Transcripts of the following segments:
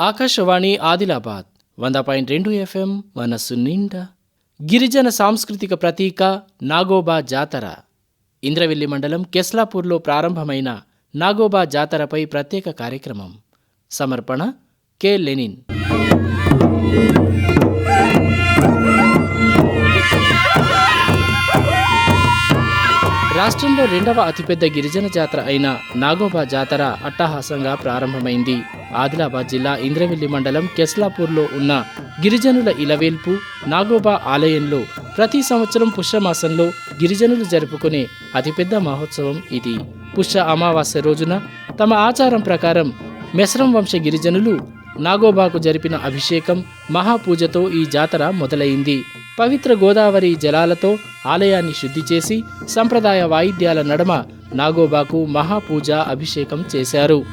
ఆకాశవాణి ఆదిలాబాద్ వంద పాయింట్ రెండు ఎఫ్ఎం మనస్సు నిండా గిరిజన సాంస్కృతిక ప్రతీక నాగోబా జాతర. ఇంద్రవెల్లి మండలం కెస్లాపూర్లో ప్రారంభమైన నాగోబా జాతరపై ప్రత్యేక కార్యక్రమం. సమర్పణ కె. లెనిన్. రాష్ట్రంలో రెండవ అతిపెద్ద గిరిజన జాతర అయిన నాగోబా జాతర అట్టహాసంగా ప్రారంభమైంది. ఆదిలాబాద్ జిల్లా ఇంద్రవెల్లి మండలం కెస్లాపూర్లో ఉన్న గిరిజనుల ఇలవేల్పు నాగోబా ఆలయంలో ప్రతి సంవత్సరం పుష్యమాసంలో గిరిజనులు జరుపుకునే అతిపెద్ద మహోత్సవం ఇది. పుష్య అమావాస్య రోజున తమ ఆచారం ప్రకారం మెస్రం వంశ గిరిజనులు నాగోబాకు జరిపిన అభిషేకం మహాపూజతో ఈ జాతర మొదలైంది. పవిత్ర గోదావరి జలాలతో ఆలయాన్ని శుద్ధి చేసి సంప్రదాయ వాయిద్యాల నడమ నాగోబాకు మహాపూజ అభిషేకం చేశారు.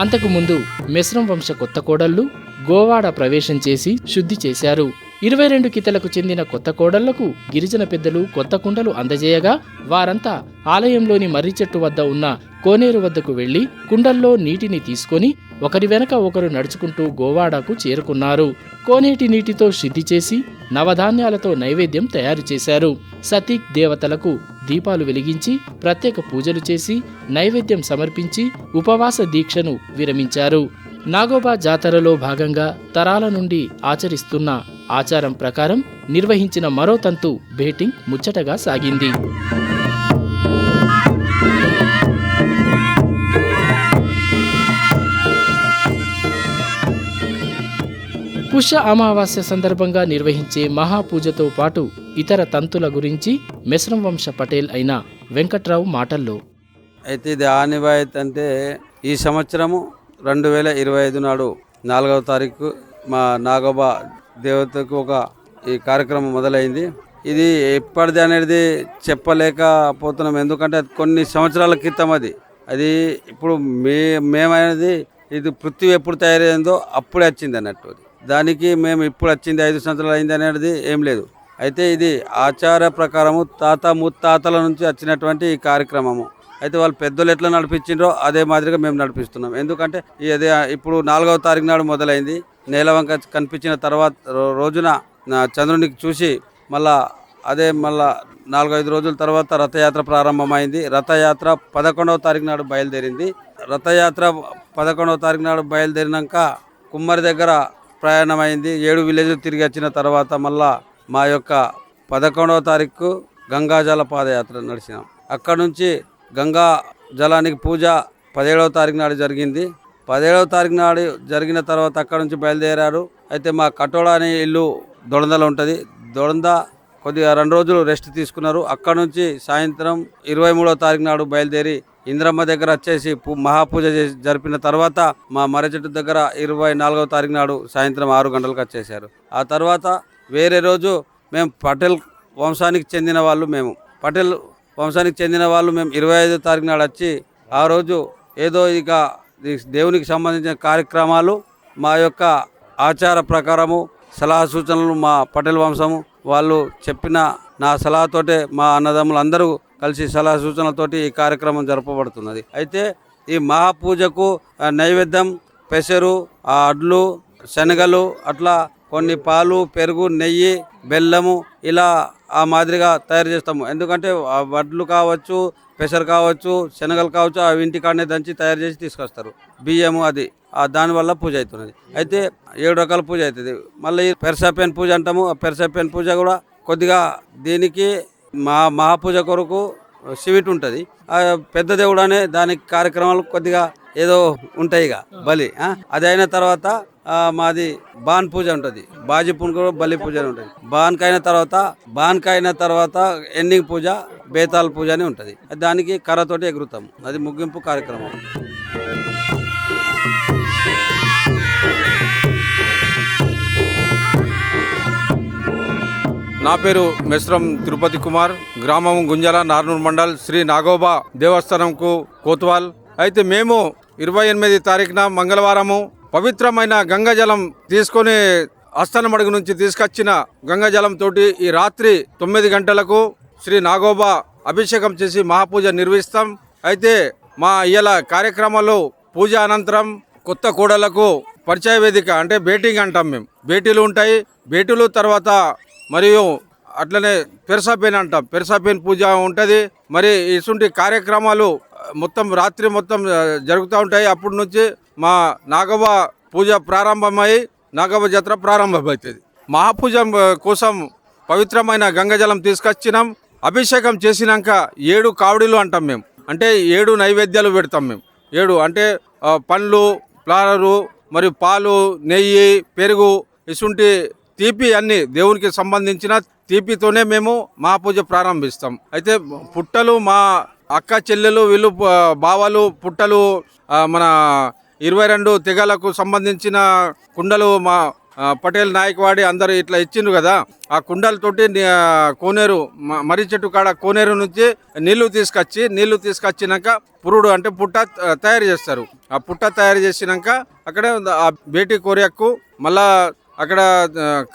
అంతకుముందు మెస్రం వంశ కొత్త కోడళ్ళు గోవాడ ప్రవేశం చేసి శుద్ధి చేశారు. ఇరవై రెండు కితలకు చెందిన కొత్త కోడళ్ళకు గిరిజన పెద్దలు కొత్త కుండలు అందజేయగా వారంతా ఆలయంలోని మర్రి చెట్టు వద్ద ఉన్న కోనేరు వద్దకు వెళ్ళి కుండల్లో నీటిని తీసుకొని ఒకరి వెనక ఒకరు నడుచుకుంటూ గోవాడకు చేరుకున్నారు. కోనేటి నీటితో శుద్ధి చేసి నవధాన్యాలతో నైవేద్యం తయారు చేశారు. సతీక్ దేవతలకు దీపాలు వెలిగించి ప్రత్యేక పూజలు చేసి నైవేద్యం సమర్పించి ఉపవాస దీక్షను విరమించారు. నాగోబా జాతరలో భాగంగా తరాల నుండి ఆచరిస్తున్న ఆచారం ప్రకారం నిర్వహించిన మరో తంతు బేటింగ్ ముచ్చటగా సాగింది. పుష్య అమావాస్య సందర్భంగా నిర్వహించే మహాపూజతో పాటు ఇతర తంతుల గురించి మెస్రం వంశ పటేల్ అయిన వెంకట్రావు మాటల్లో. అయితే ఇది ఆనివాయత్ అంటే ఈ సంవత్సరము రెండు వేల ఇరవై ఐదు నాడు నాలుగవ తారీఖు మా నాగోబా దేవతకు ఒక ఈ కార్యక్రమం మొదలైంది. ఇది ఎప్పటిది అనేది చెప్పలేకపోతున్నాం. ఎందుకంటే కొన్ని సంవత్సరాల క్రితం అది. అది ఇప్పుడు మే మేమనేది ఇది పృథ్వీ ఎప్పుడు తయారైందో అప్పుడే వచ్చింది అన్నట్టు అది. దానికి మేము ఇప్పుడు వచ్చింది ఐదు సంవత్సరాలు అయింది అనేది ఏం లేదు. అయితే ఇది ఆచార ప్రకారము తాత ముత్తాతల నుంచి వచ్చినటువంటి ఈ కార్యక్రమము. అయితే వాళ్ళు పెద్దలు ఎట్లా నడిపించిండ్రో అదే మాదిరిగా మేము నడిపిస్తున్నాం. ఎందుకంటే ఈ అదే ఇప్పుడు నాలుగవ తారీఖు నాడు మొదలైంది. నేలవంక కనిపించిన తర్వాత రోజున చంద్రునికి చూసి మళ్ళా అదే మళ్ళా నాలుగైదు రోజుల తర్వాత రథయాత్ర ప్రారంభమైంది. రథయాత్ర పదకొండవ తారీఖు నాడు బయలుదేరింది. రథయాత్ర పదకొండవ తారీఖు నాడు బయలుదేరినాక కుమ్మరి దగ్గర ప్రయాణమైంది. ఏడు విలేజ్లు తిరిగి వచ్చిన తర్వాత మళ్ళా మా యొక్క పదకొండవ తారీఖు గంగాజల పాదయాత్ర నడిచినాం. అక్కడ నుంచి గంగా జలానికి పూజ పదిహేడవ తారీఖు నాడు జరిగింది. పదిహేడవ తారీఖు నాడు జరిగిన తర్వాత అక్కడ నుంచి బయలుదేరారు. అయితే మా కటోడా అనే ఇల్లు దొడందలో ఉంటుంది. దొడంద కొద్దిగా రెండు రోజులు రెస్ట్ తీసుకున్నారు. అక్కడ నుంచి సాయంత్రం ఇరవై మూడవ తారీఖు నాడు బయలుదేరి ఇంద్రమ్మ దగ్గర వచ్చేసి మహాపూజ చేసి జరిపిన తర్వాత మా మరచెట్టు దగ్గర ఇరవై నాలుగవ తారీఖు నాడు సాయంత్రం ఆరు గంటలకు వచ్చేసారు ఆ తర్వాత వేరే రోజు మేము పటేల్ వంశానికి చెందిన వాళ్ళు మేము. పటేల్ వంశానికి చెందిన వాళ్ళు మేము ఇరవై ఐదో తారీఖు నాడు వచ్చి ఆ రోజు ఏదో ఇక దేవునికి సంబంధించిన కార్యక్రమాలు మా యొక్క ఆచార ప్రకారము సలహా సూచనలు మా పటేల్ వంశము వాళ్ళు చెప్పిన నా సలహాతోటే మా అన్నదమ్ములు అందరూ కలిసి సలహా సూచనలతోటి ఈ కార్యక్రమం జరపబడుతున్నది. అయితే ఈ మహాపూజకు నైవేద్యం పెసరు ఆ అడ్లు శనగలు అట్లా కొన్ని పాలు పెరుగు నెయ్యి బెల్లము ఇలా ఆ మాదిరిగా తయారు చేస్తాము. ఎందుకంటే ఆ వడ్లు కావచ్చు పెసరు కావచ్చు శనగలు కావచ్చు అవి ఇంటికాడనే దంచి తయారు చేసి తీసుకొస్తారు. బియ్యము అది. ఆ దానివల్ల పూజ అవుతున్నది. అయితే ఏడు రకాల పూజ అవుతుంది. మళ్ళీ పెరసాపేన్ పూజ అంటాము. ఆ పెరసపెన్ పూజ కూడా కొద్దిగా దీనికి మా మహాపూజ కొరకు సిమెంట్ ఉంటుంది. పెద్ద దేవుడు అనే దానికి కార్యక్రమాలు కొద్దిగా ఏదో ఉంటాయి ఇక బలి అది అయిన తర్వాత మాది బాన్ పూజ ఉంటుంది. బాజీ పూజ బలి పూజ అని ఉంటుంది. బాన్కి అయిన తర్వాత బాన్కి అయిన తర్వాత ఎండింగ్ పూజ బేతాల్ పూజ అని ఉంటుంది. దానికి కర్రతోటి ఎగురుతాం. అది ముగింపు కార్యక్రమం. నా పేరు మెస్రం తిరుపతి కుమార్. గ్రామం గుంజల నార్నూర్ మండల్ శ్రీ నాగోబా దేవస్థానంకు కోత్వాల్. అయితే మేము ఇరవై ఎనిమిది తారీఖున మంగళవారము పవిత్రమైన గంగాజలం తీసుకొని అస్తనమడుగు నుంచి తీసుకొచ్చిన గంగాజలం తోటి ఈ రాత్రి తొమ్మిది గంటలకు శ్రీ నాగోబా అభిషేకం చేసి మహాపూజ నిర్వహిస్తాం. అయితే మా ఇయ్యాల కార్యక్రమాలు పూజ అనంతరం కొత్త కూడలకు పరిచయ వేదిక అంటే బేటింగ్ అంటాం మేము. భేటీలు ఉంటాయి. భేటీలు తర్వాత మరియు అట్లనే పెరసాపేన్ అంటాం. పెరసాపేన్ పూజ ఉంటుంది. మరి ఇటువంటి కార్యక్రమాలు మొత్తం రాత్రి మొత్తం జరుగుతూ ఉంటాయి. అప్పటి నుంచి మా నాగవ పూజ ప్రారంభమై నాగవ జాతర ప్రారంభమవుతుంది. మహాపూజ కోసం పవిత్రమైన గంగజలం తీసుకొచ్చినాం. అభిషేకం చేసినాక ఏడు కావడిలు అంటాం మేము. అంటే ఏడు నైవేద్యాలు పెడతాం మేము. ఏడు అంటే పండ్లు ప్లారరు మరియు పాలు నెయ్యి పెరుగు ఇసుంటి తీపి అన్ని దేవునికి సంబంధించిన తీపితోనే మేము మా పూజ ప్రారంభిస్తాం. అయితే పుట్టలు మా అక్క చెల్లెలు వీళ్ళు బావలు పుట్టలు మన ఇరవై రెండు తెగలకు సంబంధించిన కుండలు మా పటేల్ నాయకవాడి అందరు ఇట్లా ఇచ్చిండ్రు కదా ఆ కుండలతోటి కోనేరు మర్రి చెట్టు కాడ కోనేరు నుంచి నీళ్ళు తీసుకొచ్చి నీళ్ళు తీసుకొచ్చినాక పురుడు అంటే పుట్ట తయారు చేస్తారు. ఆ పుట్ట తయారు చేసినాక అక్కడ ఆ బేటీ కోరియకు మళ్ళా అక్కడ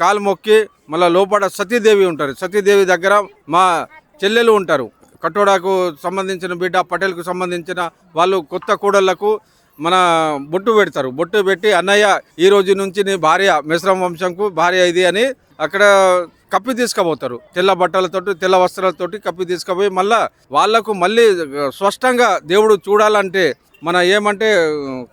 కాలు మొక్కి మళ్ళా లోపల సతీదేవి ఉంటారు. సతీదేవి దగ్గర మా చెల్లెలు ఉంటారు. కట్టోడాకు సంబంధించిన బిడ్డ పటేల్కు సంబంధించిన వాళ్ళు కొత్త కూడళ్ళకు మన బొట్టు పెడతారు. బొట్టు పెట్టి అన్నయ్య ఈ రోజు నుంచి నీ భార్య మిశ్రమ వంశంకు భార్య ఇది అని అక్కడ కప్పి తీసుకుపోతారు. తెల్ల బట్టలతోటి తెల్ల వస్త్రాలతోటి కప్పి తీసుకుపోయి మళ్ళా వాళ్ళకు మళ్ళీ స్పష్టంగా దేవుడు చూడాలంటే మన ఏమంటే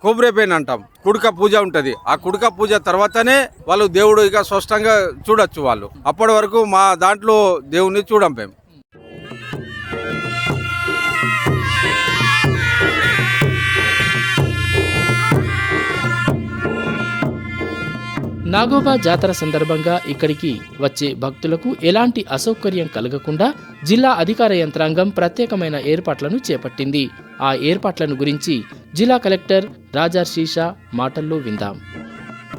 కోబ్రేపేన్ అంటాం. కుడుక పూజ ఉంటుంది. ఆ కుడుక పూజ తర్వాతనే వాళ్ళు దేవుడు ఇక స్పష్టంగా చూడొచ్చు వాళ్ళు. అప్పటి వరకు మా దాంట్లో దేవుణ్ణి చూడం మేము. నాగోబా జాతర సందర్భంగా ఇక్కడికి వచ్చే భక్తులకు ఎలాంటి అసౌకర్యం కలగకుండా జిల్లా అధికార యంత్రాంగం ప్రత్యేకమైన ఏర్పాట్లను చేపట్టింది. ఆ ఏర్పాట్లను గురించి జిల్లా కలెక్టర్ రాజర్ శీషా మాటల్లో విందాం.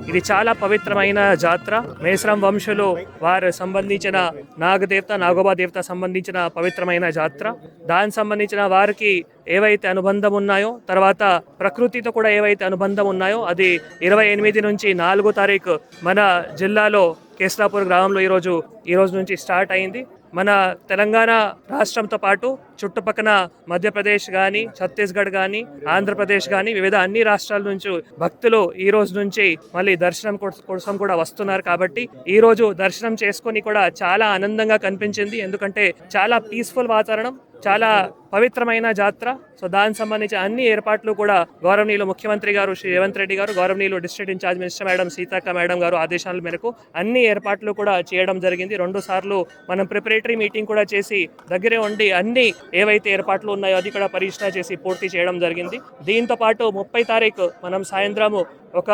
ఇది చాలా పవిత్రమైన జాతర. మేసరం వంశులు వారు సంబంధించిన నాగదేవత నాగోబా దేవత సంబంధించిన పవిత్రమైన జాతర. దానికి సంబంధించిన వారికి ఏవైతే అనుబంధం ఉన్నాయో తర్వాత ప్రకృతితో కూడా ఏవైతే అనుబంధం ఉన్నాయో అది ఇరవై ఎనిమిది నుంచి నాలుగో తారీఖు మన జిల్లాలో కేసరాపూర్ గ్రామంలో ఈరోజు ఈరోజు నుంచి స్టార్ట్ అయింది. మన తెలంగాణ రాష్ట్రంతో పాటు చుట్టుపక్కన మధ్యప్రదేశ్ కానీ ఛత్తీస్గఢ్ కానీ ఆంధ్రప్రదేశ్ కానీ వివిధ అన్ని రాష్ట్రాల నుంచి భక్తులు ఈ రోజు నుంచి మళ్ళీ దర్శనం కోసం కూడా వస్తున్నారు కాబట్టి ఈ రోజు దర్శనం చేసుకొని కూడా చాలా ఆనందంగా కనిపించింది. ఎందుకంటే చాలా పీస్ఫుల్ వాతావరణం చాలా పవిత్రమైన జాతర. సో దానికి సంబంధించి అన్ని ఏర్పాట్లు కూడా గౌరవనీయులు ముఖ్యమంత్రి గారు శ్రీ రేవంత్ రెడ్డి గారు గౌరవనీయులు district in-charge minister madam Seethakka madam గారు ఆదేశాల మేరకు అన్ని ఏర్పాట్లు కూడా చేయడం జరిగింది. రెండు సార్లు మనం ప్రిపరేటరీ మీటింగ్ కూడా చేసి దగ్గరే ఉండి అన్ని ఏవైతే ఏర్పాట్లు ఉన్నాయో అది కూడా పరీక్షణ చేసి పూర్తి చేయడం జరిగింది. దీంతో పాటు ముప్పై తారీఖు మనం సాయంత్రము ఒక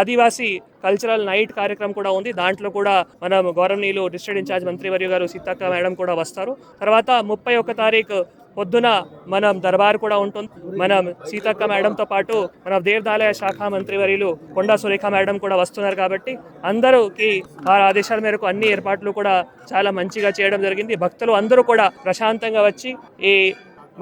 ఆదివాసీ కల్చరల్ నైట్ కార్యక్రమం కూడా ఉంది. దాంట్లో కూడా మనం గౌరవనీయులు డిస్ట్రిక్ట్ ఇన్ఛార్జ్ మంత్రివర్య గారు సీతక్క మేడం కూడా వస్తారు. తర్వాత ముప్పై ఒక్క తారీఖు పొద్దున మనం దర్బార్ కూడా ఉంటుంది. మనం సీతక్క మేడంతో పాటు మన దేవదాలయ శాఖ మంత్రివర్యులు కొండా సురేఖ మేడం కూడా వస్తున్నారు కాబట్టి అందరూకి వారి ఆదేశాల మేరకు అన్ని ఏర్పాట్లు కూడా చాలా మంచిగా చేయడం జరిగింది. భక్తులు అందరూ కూడా ప్రశాంతంగా వచ్చి ఈ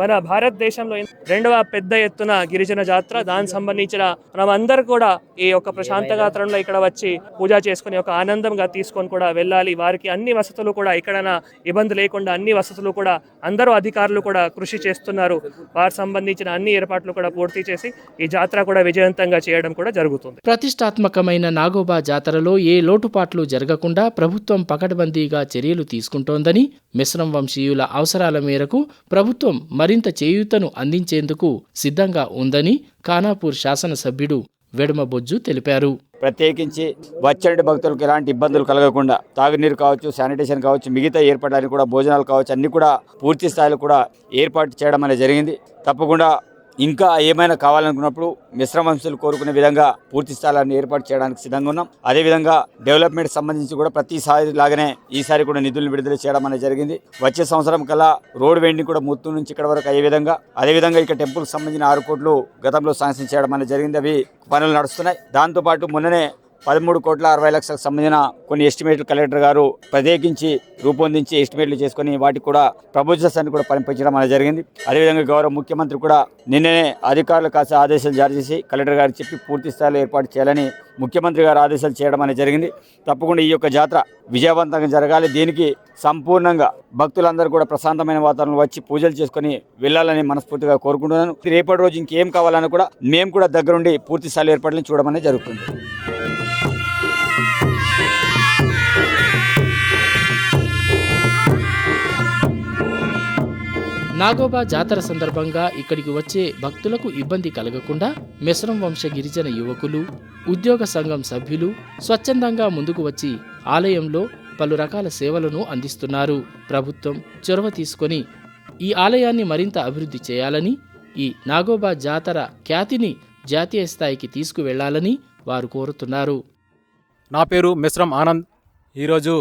మన భారతదేశంలో రెండవ పెద్ద ఎత్తున గిరిజన జాతర. దానికి సంబంధించిన మనం అందరూ కూడా ఈ యొక్క ప్రశాంత గాత్రంలో ఇక్కడ వచ్చి పూజ చేసుకుని ఒక ఆనందంగా తీసుకొని కూడా వెళ్ళాలి. వారికి అన్ని వసతులు కూడా ఎక్కడైనా ఇబ్బంది లేకుండా అన్ని వసతులు కూడా అందరూ అధికారులు కూడా కృషి చేస్తున్నారు. వారికి సంబంధించిన అన్ని ఏర్పాట్లు కూడా పూర్తి చేసి ఈ జాతర కూడా విజయవంతంగా చేయడం కూడా జరుగుతుంది. ప్రతిష్టాత్మకమైన నాగోబా జాతరలో ఏ లోటుపాట్లు జరగకుండా ప్రభుత్వం పకడ్బందీగా చర్యలు తీసుకుంటోందని మిశ్రం వంశీయుల అవసరాల మేరకు ప్రభుత్వం మరింత చేయూతను అందించేందుకు సిద్ధంగా ఉందని ఖానాపూర్ శాసనసభ్యుడు వెడమబొజ్జు తెలిపారు. ప్రత్యేకించి వచ్చే భక్తులకు ఎలాంటి ఇబ్బందులు కలగకుండా తాగునీరు కావచ్చు శానిటేషన్ కావచ్చు మిగతా ఏర్పాట్లన్నీ కూడా భోజనాలు కావచ్చు అన్నీ కూడా పూర్తి స్థాయిలో కూడా ఏర్పాటు చేయడం అనేది జరిగింది. తప్పకుండా ఇంకా ఏమైనా కావాలనుకున్నప్పుడు మిశ్రమంశులు కోరుకునే విధంగా పూర్తి స్థలాన్ని ఏర్పాటు చేయడానికి సిద్ధంగా ఉన్నాం. అదేవిధంగా డెవలప్మెంట్ సంబంధించి కూడా ప్రతిసారి లాగానే ఈసారి కూడా నిధులను విడుదల చేయడం అనేది జరిగింది. వచ్చే సంవత్సరం కల్లా రోడ్ వెండింగ్ కూడా ముత్తు నుంచి ఇక్కడ వరకు అయ్యే విధంగా అదేవిధంగా ఇక్కడ టెంపుల్కి సంబంధించిన ఆరు కోట్లు గతంలో శాంక్షన్ చేయడం అనేది జరిగింది. అవి పనులు నడుస్తున్నాయి. దాంతోపాటు మొన్ననే పదమూడు కోట్ల అరవై లక్షలకు సంబంధించిన కొన్ని ఎస్టిమేట్లు కలెక్టర్ గారు ప్రత్యేకించి రూపొందించి ఎస్టిమేట్లు చేసుకొని వాటికి కూడా ప్రభుత్వాన్ని కూడా పంపించడం అనేది జరిగింది. అదేవిధంగా గౌరవ ముఖ్యమంత్రి కూడా నిన్ననే అధికారులు కాస్త ఆదేశాలు జారీ చేసి కలెక్టర్ గారికి చెప్పి పూర్తి స్థాయిలో ఏర్పాటు చేయాలని ముఖ్యమంత్రి గారు ఆదేశాలు చేయడం అనేది జరిగింది. తప్పకుండా ఈ యొక్క జాతర విజయవంతంగా జరగాలి. దీనికి సంపూర్ణంగా భక్తులందరూ కూడా ప్రశాంతమైన వాతావరణం వచ్చి పూజలు చేసుకొని వెళ్ళాలని మనస్ఫూర్తిగా కోరుకుంటున్నాను. రేపటి రోజు ఇంకేం కావాలని కూడా మేము కూడా దగ్గరుండి పూర్తి స్థాయిలో ఏర్పాట్లను చూడడం జరుగుతుంది. నాగోబా జాతర సందర్భంగా ఇక్కడికి వచ్చే భక్తులకు ఇబ్బంది కలగకుండా మిశ్రం వంశ గిరిజన యువకులు ఉద్యోగ సంఘం సభ్యులు స్వచ్ఛందంగా ముందుకు వచ్చి ఆలయంలో పలు రకాల సేవలను అందిస్తున్నారు. ప్రభుత్వం చొరవ తీసుకొని ఈ ఆలయాన్ని మరింత అభివృద్ధి చేయాలని ఈ నాగోబా జాతర ఖ్యాతిని జాతీయ స్థాయికి తీసుకువెళ్ళాలని వారు కోరుతున్నారు. నా పేరు మిశ్రం ఆనంద్. ఈరోజు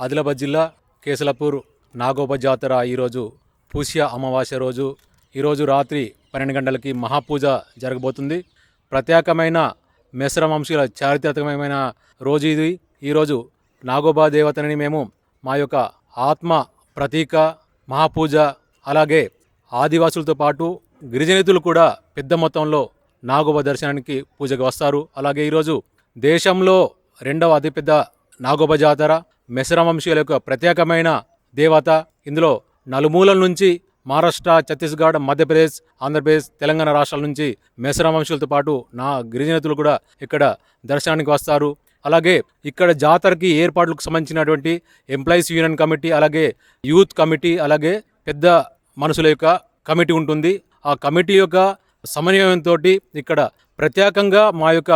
ఆదిలాబాద్ జిల్లా కేసలపూర్ నాగోబా జాతర ఈరోజు పూష్య అమావాస్య రోజు. ఈరోజు రాత్రి పన్నెండు గంటలకి మహాపూజ జరగబోతుంది. ప్రత్యేకమైన మెసర వంశీయుల చారిత్రాత్మకమైన రోజు ఇది. ఈరోజు నాగోబా దేవతని మేము మా యొక్క ఆత్మ ప్రతీక మహాపూజ అలాగే ఆదివాసులతో పాటు గిరిజనితులు కూడా పెద్ద మొత్తంలో నాగోబా దర్శనానికి పూజకు వస్తారు. అలాగే ఈరోజు దేశంలో రెండవ అతిపెద్ద నాగోబా జాతర మెసర వంశీయుల యొక్క ప్రత్యేకమైన దేవత. ఇందులో నలుమూలల నుంచి మహారాష్ట్ర ఛత్తీస్గఢ్ మధ్యప్రదేశ్ ఆంధ్రప్రదేశ్ తెలంగాణ రాష్ట్రాల నుంచి మెసర వంశీయులతో పాటు నా గిరిజనతులు కూడా ఇక్కడ దర్శనానికి వస్తారు. అలాగే ఇక్కడ జాతరకి ఏర్పాట్లకు సంబంధించినటువంటి ఎంప్లాయీస్ యూనియన్ కమిటీ అలాగే యూత్ కమిటీ అలాగే పెద్ద మనుషుల యొక్క కమిటీ ఉంటుంది. ఆ కమిటీ యొక్క సమన్వయంతో ఇక్కడ ప్రత్యేకంగా మా యొక్క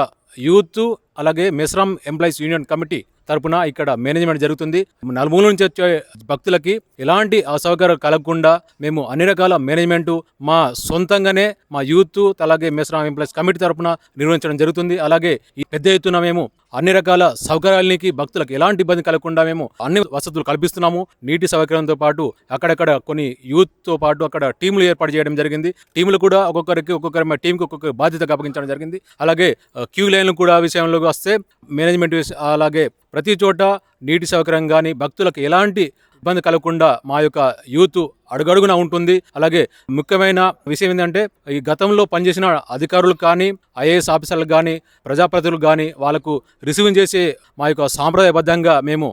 యూత్ అలాగే మిశ్రమ్ ఎంప్లాయీస్ యూనియన్ కమిటీ తరపున ఇక్కడ మేనేజ్మెంట్ జరుగుతుంది. నలుమూల నుంచి వచ్చే భక్తులకి ఎలాంటి అసౌకర్యం కలగకుండా మేము అన్ని రకాల మేనేజ్మెంట్ మా సొంతంగానే మా యూత్ అలాగే మెస్రామ్ ఎంప్లాయీస్ కమిటీ తరపున నిర్వహించడం జరుగుతుంది. అలాగే ఈ పెద్ద ఎత్తున మేము అన్ని రకాల సౌకర్యాలకి భక్తులకు ఎలాంటి ఇబ్బంది కలగకుండా మేము అన్ని వసతులు కల్పిస్తున్నాము. నీటి సౌకర్యంతో పాటు అక్కడక్కడ కొన్ని యూత్తో పాటు అక్కడ టీములు ఏర్పాటు చేయడం జరిగింది. టీములు కూడా ఒక్కొక్కరికి ఒక్కొక్కరి టీంకి ఒక్కొక్క బాధ్యత అప్పగించడం జరిగింది. అలాగే క్యూ లైన్లు కూడా విషయంలో వస్తే మేనేజ్మెంట్ అలాగే ప్రతి చోట నీటి సౌకర్యం కానీ భక్తులకు ఎలాంటి ఇబ్బంది కలగకుండా మా యొక్క యూత్ అడుగడుగునా ఉంటుంది. అలాగే ముఖ్యమైన విషయం ఏంటంటే ఈ గతంలో పనిచేసిన అధికారులు కానీ ఐఏఎస్ ఆఫీసర్లు కానీ ప్రజాప్రతినిధులు కానీ వాళ్ళకు రిసీవింగ్ చేసే మా యొక్క సాంప్రదాయబద్ధంగా మేము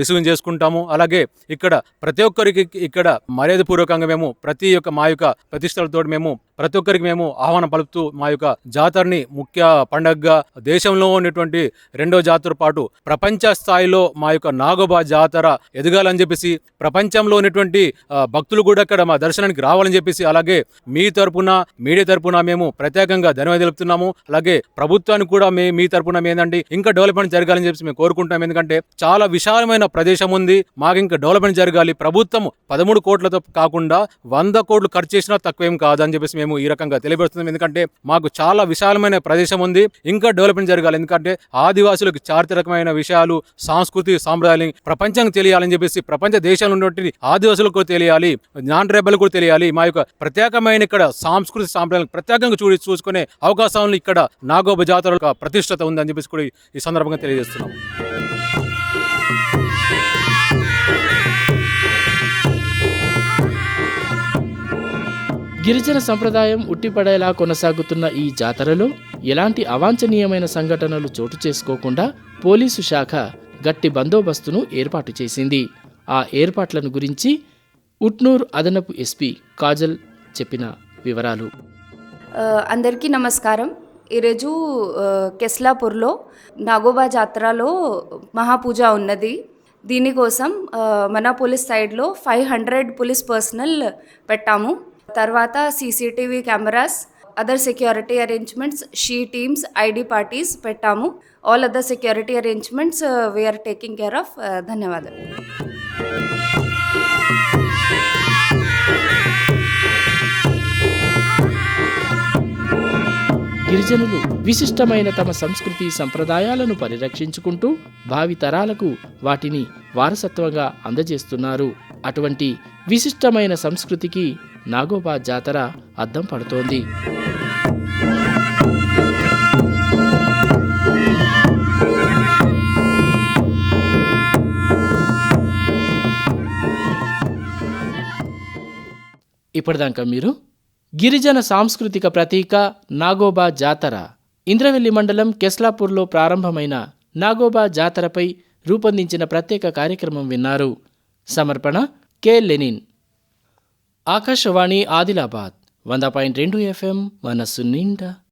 రిసీవింగ్ చేసుకుంటాము. అలాగే ఇక్కడ ప్రతి ఒక్కరికి ఇక్కడ మర్యాదపూర్వకంగా మేము ప్రతి ఒక్క మా యొక్క ప్రతిష్టలతో మేము ప్రతి ఒక్కరికి మేము ఆహ్వానం పలుపుతూ మా యొక్క జాతరని ముఖ్య పండగగా దేశంలో ఉన్నటువంటి రెండో జాతర పాటు ప్రపంచ స్థాయిలో మా యొక్క నాగోబా జాతర ఎదగాలని చెప్పేసి ప్రపంచంలో ఉన్నటువంటి భక్తులు భక్తులు కూడా ఇక్కడ మా దర్శనానికి రావాలని చెప్పేసి అలాగే మీ తరపున మీడియా తరపున మేము ప్రత్యేకంగా ధన్యవాదాలు తెలుపుతున్నాము. అలాగే ప్రభుత్వానికి కూడా మే మీ తరపున ఏంటంటే ఇంకా డెవలప్మెంట్ జరగాలని చెప్పేసి మేము కోరుకుంటాం ఎందుకంటే చాలా విశాలమైన ప్రదేశం ఉంది. మాకు ఇంకా డెవలప్మెంట్ జరగాలి. ప్రభుత్వం పదమూడు కోట్లతో కాకుండా వంద కోట్లు ఖర్చు చేసినా తక్కువేం కాదని చెప్పేసి మేము ఈ రకంగా తెలియపరుస్తున్నాం. ఎందుకంటే మాకు చాలా విశాలమైన ప్రదేశం ఉంది. ఇంకా డెవలప్మెంట్ జరగాలి. ఎందుకంటే ఆదివాసులకు చారిత్రకమైన విషయాలు సాంస్కృతి సాంప్రదాయాలు ప్రపంచం తెలియాలని చెప్పేసి ప్రపంచ దేశాలు ఉన్నటువంటి ఆదివాసులకు తెలియాలి. నాన్ ట్రైబల్ కూడా తెలియాలి. మా యొక్క ప్రత్యేకమైన ఇక్కడ సాంస్కృతిక సాంప్రదాయాలు ప్రత్యేకంగా చూడి చూసుకునే అవకాశాలను ఇక్కడ నాగోబ జాతర ప్రతిష్టత ఉందని చెప్పేసి కూడా ఈ సందర్భంగా తెలియజేస్తున్నాం గిరిజన సంప్రదాయం ఉట్టిపడేలా కొనసాగుతున్న ఈ జాతరలో ఎలాంటి అవాంఛనీయమైన సంఘటనలు చోటు చేసుకోకుండా పోలీసు శాఖ గట్టి బందోబస్తును ఏర్పాటు చేసింది. ఆ ఏర్పాట్లను గురించి ఉట్నూర్ అదనపు ఎస్పీ కాజల్ చెప్పిన వివరాలు. అందరికీ నమస్కారం. ఈరోజు కెస్లాపూర్లో నాగోబా జాతరలో మహాపూజ ఉన్నది. దీనికోసం మన పోలీస్ సైడ్లో ఫైవ్ హండ్రెడ్ పోలీస్ పర్సనల్ పెట్టాము. తర్వాత CCTV cameras other security arrangements she teams ID parties పెట్టాము. All other security arrangements we're taking care of ధన్యవాదాలు. గిరిజనులు విశిష్టమైన తమ సంస్కృతి సంప్రదాయాలను పరిరక్షించుకుంటూ భావితరాలకు వాటిని వారసత్వంగా అందజేస్తున్నారు. అటువంటి విశిష్టమైన సంస్కృతికి నాగోబా జాతర అద్దం పడుతోంది. ఇప్పటిదాకా మీరు గిరిజన సాంస్కృతిక ప్రతీక నాగోబా జాతర. ఇంద్రవెల్లి మండలం కెస్లాపూర్లో ప్రారంభమైన నాగోబా జాతరపై రూపొందించిన ప్రత్యేక కార్యక్రమం విన్నారు. సమర్పణ కె. లెనిన్. ఆకాశవాణి ఆదిలాబాద్ వంద పాయింట్ రెండు ఎఫ్ఎం మనస్సు నిండా.